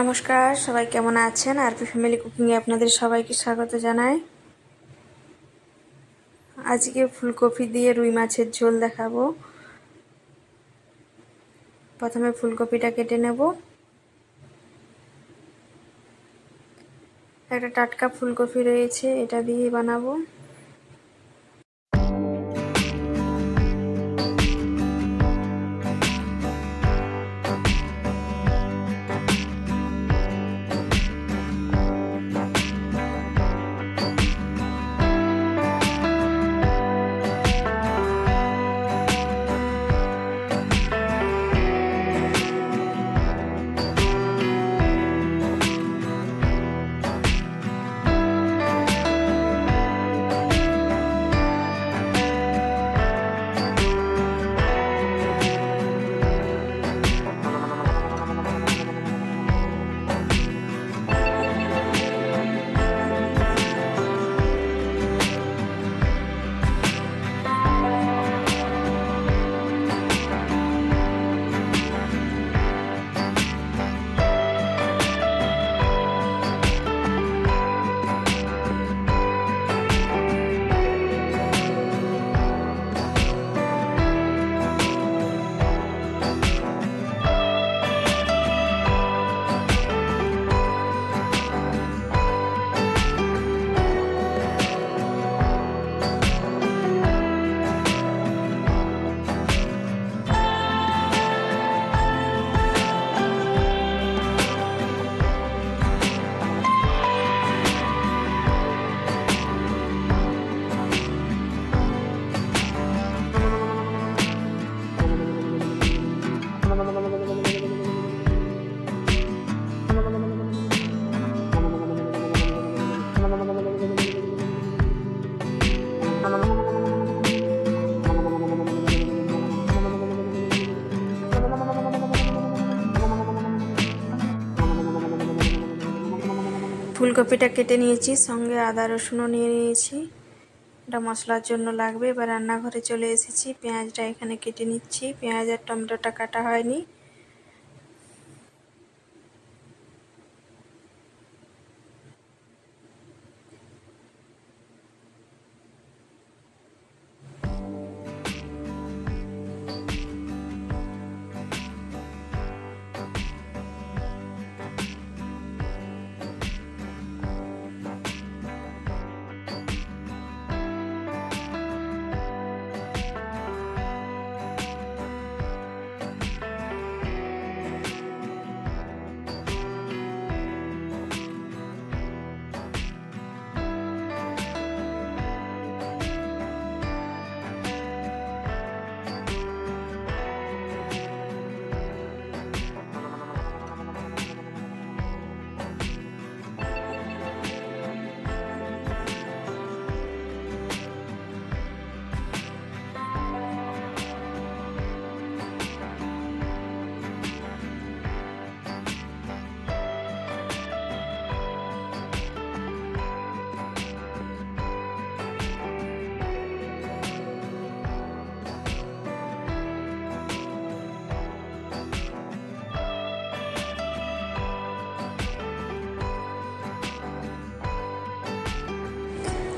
নমস্কার, সবাই কেমন আছেন? আরপি ফ্যামিলি কুকিংয়ে আপনাদের সবাইকে স্বাগত জানাই। আজকে ফুলকপি দিয়ে রুই মাছের ঝোল দেখাবো। প্রথমে ফুলকপিটা কেটে নেব। একটা টাটকা ফুলকপি রয়েছে, এটা দিয়ে বানাবো। ফুলকপিটা কেটে নিয়েছি, সঙ্গে আদা রসুনও নিয়ে নিয়েছি। এটা মশলার জন্য লাগবে। এবার রান্নাঘরে চলে এসেছি। পেঁয়াজটা এখানে কেটে নিচ্ছি। পেঁয়াজ আর টমেটোটা কাটা হয়নি।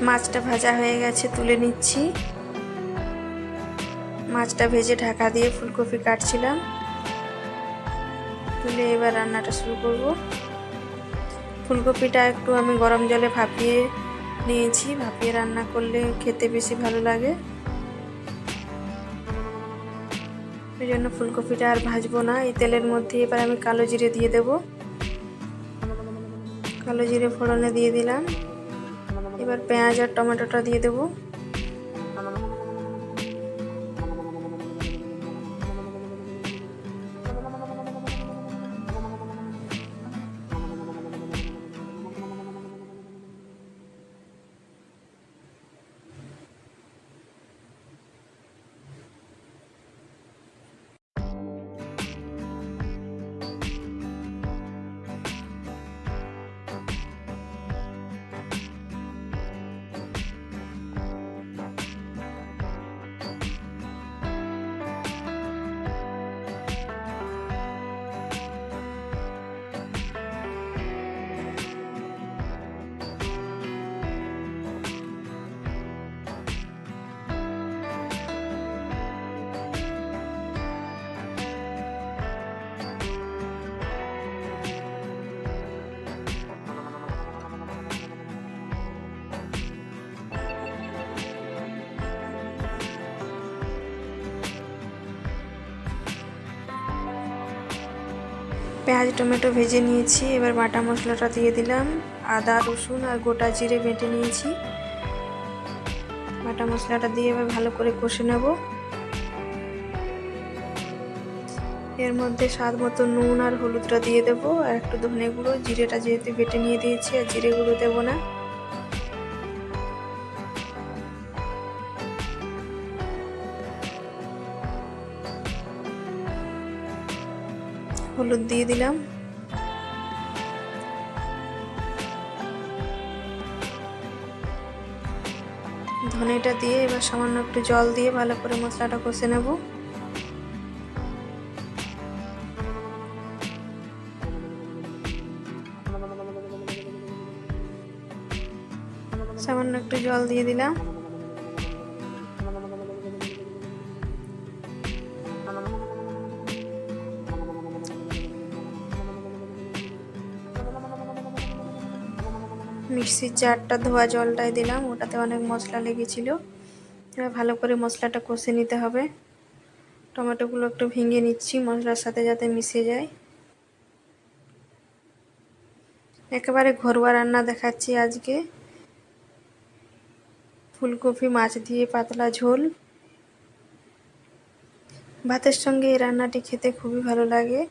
মাছটা ভাজা হয়ে গেছে, তুলে নিচ্ছি। মাছটা ভেজে ঢাকা দিয়ে ফুলকপি কাটছিলাম। তুলে এবার রান্নাটা শুরু করব। ফুলকপিটা একটু আমি গরম জলে ভাপিয়ে নিয়েছি। ভাপিয়ে রান্না করলে খেতে বেশি ভালো লাগে। ওই জন্য ফুলকপিটা আর ভাজবো না। এই তেলের মধ্যে এবার আমি কালো জিরে দিয়ে দেব। কালো জিরে ফোড়নে দিয়ে দিলাম। এবার পেঁয়াজ আর টমেটোটা দিয়ে দেবো। পেঁয়াজ, টমেটো ভেজে নিয়েছি। এবার বাটা মশলাটা দিয়ে দিলাম। আদা, রসুন আর গোটা জিরে বেটে নিয়েছি। বাটা মশলাটা দিয়ে এবার ভালো করে কষে নেব। এর মধ্যে স্বাদ মতো নুন আর হলুদটা দিয়ে দেবো। আর একটু ধনে গুঁড়ো, জিরেটা যেহেতু বেটে নিয়ে দিয়েছি, আর জিরে গুঁড়ো দেবো না। হলুদ দিয়ে দিলাম। ধনেটা দিয়ে এবার সামান্য একটু জল দিয়ে ভালো করে মশলাটা কষে নেব। সামান্য একটু জল দিয়ে দিলাম। মিক্সির জারটা ধোয়া জলটাই দিলাম, ওটাতে অনেক মশলা লেগেছিল। এবার ভালো করে মশলাটা কষে নিতে হবে। টমেটোগুলো একটু ভেঙে নিচ্ছি, মশলার সাথে যাতে মিশে যায়। একেবারে ঘরোয়া রান্না দেখাচ্ছি আজকে। ফুলকপি, মাছ দিয়ে পাতলা ঝোল। ভাতের সঙ্গে এই রান্নাটি খেতে খুবই ভালো লাগে।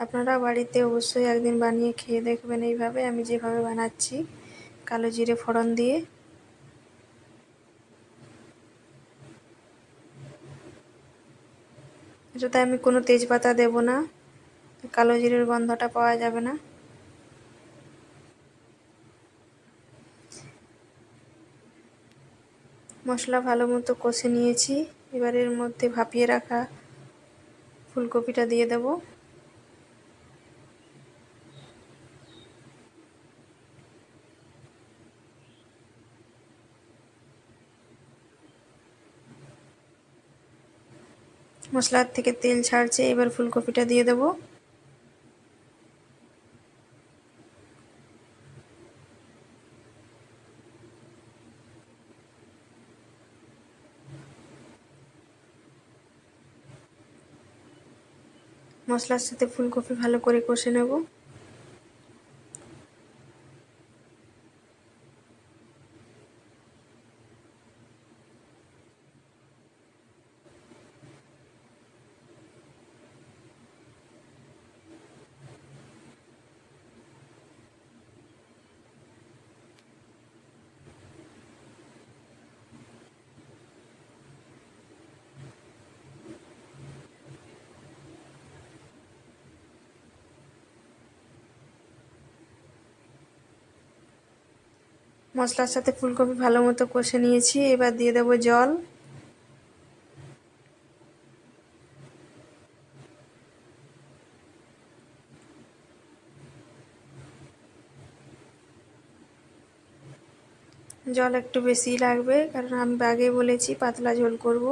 আপনারা বাড়িতে অবশ্যই একদিন বানিয়ে খেয়ে দেখবেন এইভাবে, আমি যেভাবে বানাচ্ছি। কালো জিরে ফোড়ন দিয়ে। এটাতে আমি কোনো তেজপাতা দেব না। কালো জিরের গন্ধটা পাওয়া যাবে না। মশলা ভালো মতো কষে নিয়েছি। এবার এর মধ্যে ভাপিয়ে রাখা ফুলকপিটা দিয়ে দেবো। মশলার থেকে তেল ছাড়ছে, এবার ফুলকপিটা দিয়ে দেব। মশলার সাথে ফুলকপি ভালো করে কষে নেব। মশলার সাথে ফুলকপি ভালো মতো কষে নিয়েছি। এবার দিয়ে দেবো জল। জল একটু বেশি লাগবে, কারণ আমি আগে বলেছি পাতলা ঝোল করব।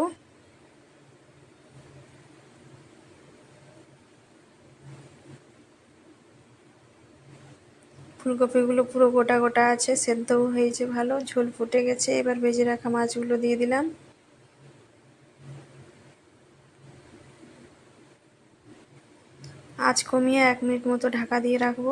ফুলকপিগুলো পুরো গোটা গোটা আছে, সেদ্ধও হয়েছে ভালো, ঝোল ফুটে গেছে, এবার ভেজে রাখা মাছগুলো দিয়ে দিলাম। আজ কমিয়ে এক মিনিট মতো ঢাকা দিয়ে রাখব।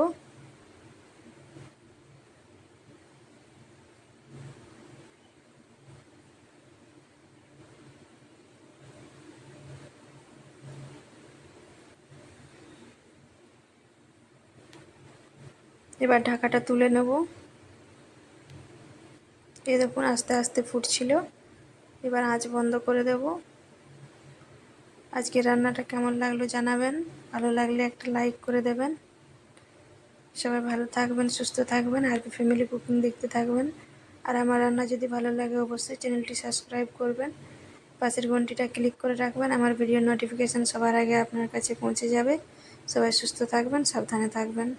এবার ঢাকাটা তুলে নেব। এই দেখুন, আস্তে আস্তে ফুটছিল। এবার আঁচ বন্ধ করে দেব। আজকে রান্নাটা কেমন লাগল জানাবেন। ভালো লাগলে একটা লাইক করে দেবেন। সবাই ভালো থাকবেন, সুস্থ থাকবেন আর ফ্যামিলি কুকিং দেখতে থাকবেন। আর আমার রান্না যদি ভালো লাগে অবশ্যই চ্যানেলটি সাবস্ক্রাইব করবেন। পাশের ঘন্টিটা ক্লিক করে রাখবেন। আমার ভিডিও নোটিফিকেশান সবার আগে আপনার কাছে পৌঁছে যাবে। সবাই সুস্থ থাকবেন, সাবধানে থাকবেন।